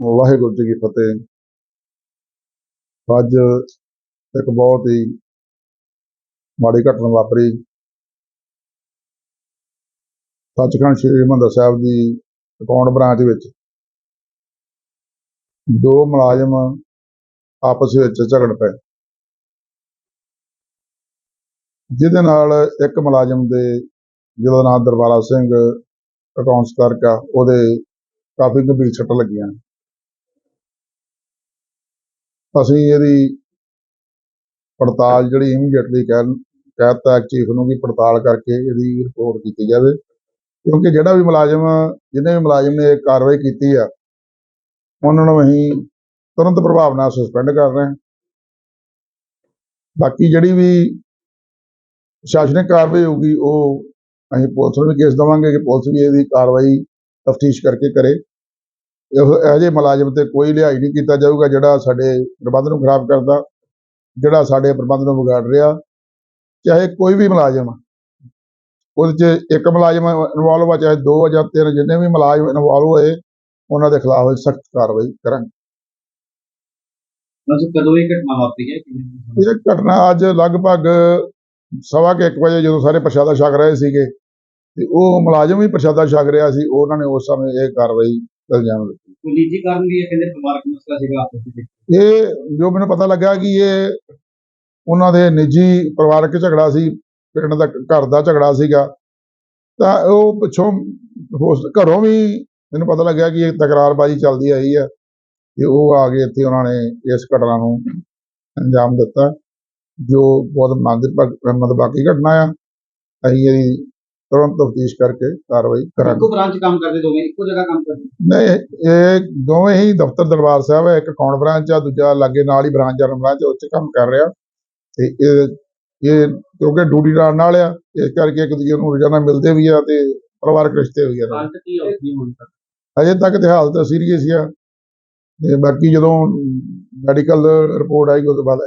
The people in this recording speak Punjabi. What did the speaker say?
ਵਾਹਿਗੁਰੂ ਜੀ ਕੀ ਫਤਿਹ। ਅੱਜ ਇੱਕ ਬਹੁਤ ਹੀ ਮਾੜੀ ਘਟਨਾ ਵਾਪਰੀ। ਸੱਚਖੰਡ ਸ੍ਰੀ ਹਰਿਮੰਦਰ ਸਾਹਿਬ ਦੀ ਅਕਾਊਂਟ ਬ੍ਰਾਂਚ ਵਿੱਚ ਦੋ ਮੁਲਾਜ਼ਮ ਆਪਸ ਵਿੱਚ ਝਗੜ ਪਏ। ਜਿਹਦੇ ਨਾਲ ਇੱਕ ਮੁਲਾਜ਼ਮ ਦੇ, ਜਿਹਦਾ ਨਾਮ ਦਰਬਾਰਾ ਸਿੰਘ ਅਕਾਊਂਟਸ ਕਲਰਕ ਉਹਦੇ ਕਾਫੀ ਗੰਭੀਰ ਸੱਟ ਲੱਗੀਆਂ ਅਸੀਂ ਇਹਦੀ ਪੜਤਾਲ ਜਿਹੜੀ ਇਮੀਡੀਏਟਲੀ ਕਹਿ ਕਹਿਤਾ ਚੀਫ ਨੂੰ ਵੀ ਪੜਤਾਲ ਕਰਕੇ ਇਹਦੀ ਰਿਪੋਰਟ ਕੀਤੀ ਜਾਵੇ। ਕਿਉਂਕਿ ਜਿਹੜਾ ਵੀ ਮੁਲਾਜ਼ਮ, ਜਿਹਨੇ ਵੀ ਮੁਲਾਜ਼ਮ ਨੇ ਇਹ ਕਾਰਵਾਈ ਕੀਤੀ ਆ, ਉਹਨਾਂ ਨੂੰ ਅਸੀਂ ਤੁਰੰਤ ਪ੍ਰਭਾਵ ਨਾਲ ਸਸਪੈਂਡ ਕਰ ਰਹੇ ਹਾਂ। ਬਾਕੀ ਜਿਹੜੀ ਵੀ ਸ਼ਾਸਨਿਕ ਕਾਰਵਾਈ ਹੋਊਗੀ, ਉਹ ਅਸੀਂ ਪੁਲਿਸ ਨੂੰ ਵੀ ਕੇਸ ਦੇਵਾਂਗੇ ਕਿ ਪੁਲਿਸ ਵੀ ਇਹਦੀ ਕਾਰਵਾਈ ਤਫਤੀਸ਼ ਕਰਕੇ ਕਰੇ। ਇਹੋ ਜਿਹੇ ਮੁਲਾਜ਼ਮ ਤੇ ਕੋਈ ਲਿਹਾਜ਼ ਨਹੀਂ ਕੀਤਾ ਜਾਊਗਾ ਜਿਹੜਾ ਸਾਡੇ ਪ੍ਰਬੰਧ ਨੂੰ ਖਰਾਬ ਕਰਦਾ ਜਿਹੜਾ ਸਾਡੇ ਪ੍ਰਬੰਧ ਨੂੰ ਵਿਗਾੜ ਰਿਹਾ। ਚਾਹੇ ਕੋਈ ਵੀ ਮੁਲਾਜ਼ਮ ਉਹਦੇ 'ਚ ਇੱਕ ਮੁਲਾਜ਼ਮ ਇਨਵੋਲਵ ਆ ਚਾਹੇ ਦੋ ਆ ਜਾਂ ਤਿੰਨ ਜਿੰਨੇ ਵੀ ਮੁਲਾਜ਼ਮ ਇਨਵੋਲਵ ਹੋਏ ਉਹਨਾਂ ਦੇ ਖਿਲਾਫ ਸਖਤ ਕਾਰਵਾਈ ਕਰਾਂਗੇ। ਬਸ ਕਦੋਂ ਇਹ ਘਟਨਾ ਵਾਪਰੀ ਹੈ? ਇਹ ਘਟਨਾ ਅੱਜ ਲਗਭਗ ਸਵਾ ਕੁ ਇੱਕ ਵਜੇ ਜਦੋਂ ਸਾਰੇ ਪ੍ਰਸ਼ਾਦਾ ਛਕ ਰਹੇ ਸੀਗੇ। ਤੇ ਉਹ ਮੁਲਾਜ਼ਮ ਵੀ ਪ੍ਰਸ਼ਾਦਾ ਛਕ ਰਿਹਾ ਸੀ ਉਹਨਾਂ ਨੇ ਉਸ ਸਮੇਂ ਇਹ ਕਾਰਵਾਈ ਇਲਜ਼ਾਮ ਦਿੱਤੀ। ਕੋਈ ਨਿੱਜੀ ਕਾਰਨ ਵੀ ਹੈ ਕਹਿੰਦੇ ਪਰਿਵਾਰਕ ਮਸਲਾ ਸੀਗਾ? ਆਪਸ ਵਿੱਚ ਇਹ ਜੋ ਮੈਨੂੰ ਪਤਾ ਲੱਗਾ ਕਿ ਇਹ ਉਹਨਾਂ ਦੇ ਨਿੱਜੀ ਪਰਿਵਾਰਕ ਝਗੜਾ ਸੀ ਪਿੰਡ ਦਾ ਘਰ ਦਾ ਝਗੜਾ ਸੀਗਾ। ਤਾਂ ਉਹ ਪਿੱਛੋਂ ਘਰੋਂ ਵੀ ਮੈਨੂੰ ਪਤਾ ਲੱਗਿਆ ਕਿ ਇਹ ਤਕਰਾਰਬਾਜ਼ੀ ਚੱਲਦੀ ਆਈ ਹੈ ਤੇ ਉਹ ਆ ਕੇ ਇੱਥੇ ਉਹਨਾਂ ਨੇ ਇਸ ਘਟਨਾ ਨੂੰ ਅੰਜਾਮ ਦਿੱਤਾ ਜੋ ਬਹੁਤ ਮੰਦਭਾਗੀ ਘਟਨਾ ਆ। ਅਸੀਂ ਇਹਦੀ ਤੁਰੰਤ ਤਫਤੀਸ਼ ਕਰਕੇ ਕਾਰਵਾਈ ਕਰਾਂਗੇ। ਇੱਕੋ ਬ੍ਰਾਂਚ ਕੰਮ ਕਰਦੇ ਦੋਵੇਂ ਇੱਕੋ ਜਗ੍ਹਾ ਕੰਮ ਕਰਦੇ? ਨਹੀਂ ਇਹ ਦੋਵੇਂ ਹੀ ਦਫ਼ਤਰ ਦਰਬਾਰ ਸਾਹਿਬ ਹੈ ਇੱਕ ਅਕਾਊਂਟ ਬ੍ਰਾਂਚ ਆ ਦੂਜਾ ਲਾਗੇ ਨਾਲ ਹੀ ਬ੍ਰਾਂਚ ਜਨਰਲ ਬ੍ਰਾਂਚ ਉਹ 'ਚ ਕੰਮ ਕਰ ਰਿਹਾ। ਤੇ ਇਹ ਇਹ ਕਿਉਂਕਿ ਡਿਊਟੀ ਨਾਲ ਨਾਲ ਆ ਇਸ ਕਰਕੇ ਇੱਕ ਦੂਜੇ ਨੂੰ ਰੋਜ਼ਾਨਾ ਮਿਲਦੇ ਵੀ ਆ ਤੇ ਪਰਿਵਾਰਕ ਰਿਸ਼ਤੇ ਵੀ ਆ। ਹਾਲਤ ਕੀ ਹੋਈ ਹੁਣ ਤੱਕ? ਅਜੇ ਤੱਕ ਤੇ ਹਾਲਤ ਸੀਰੀਅਸ ਆ। ਤੇ ਬਾਕੀ ਜਦੋਂ ਮੈਡੀਕਲ ਰਿਪੋਰਟ ਆਏਗੀ ਉਸ ਤੋਂ ਬਾਅਦ